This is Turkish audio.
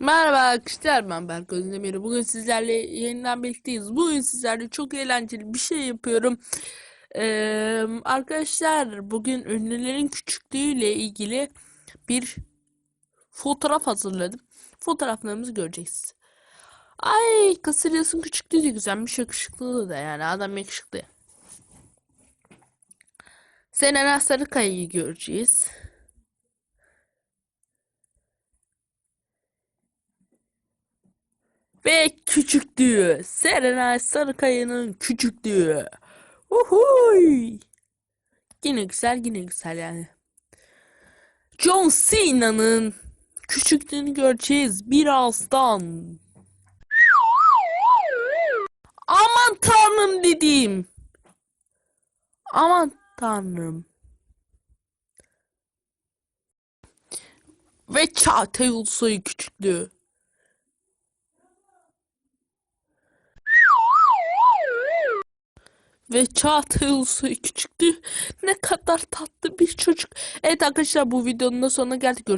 Merhaba arkadaşlar ben Berk Özdemir. Bugün sizlerle yeniden birlikteyiz. Bugün sizlerle çok eğlenceli bir şey yapıyorum. Ee, arkadaşlar bugün ünlülerin küçüklüğüyle ilgili bir fotoğraf hazırladım. Fotoğraflarımızı göreceksiniz. Ay Casillas'ın küçüklüğü de güzelmiş yakışıklı da yani adam yakışıklı. Senen Sarıkaya'yı göreceğiz. Ve küçüklüğü. Serenay Sarıkaya'nın küçüklüğü. Uhuy. Yine güzel yine güzel yani. John Cena'nın küçüklüğünü göreceğiz birazdan. Aman tanrım dediğim. Aman tanrım. Ve Çağatay Ulusoy küçüklüğü. Ve Çağatay Ulusoy küçüktü. Ne kadar tatlı bir çocuk. Evet arkadaşlar bu videonun da sonuna geldik.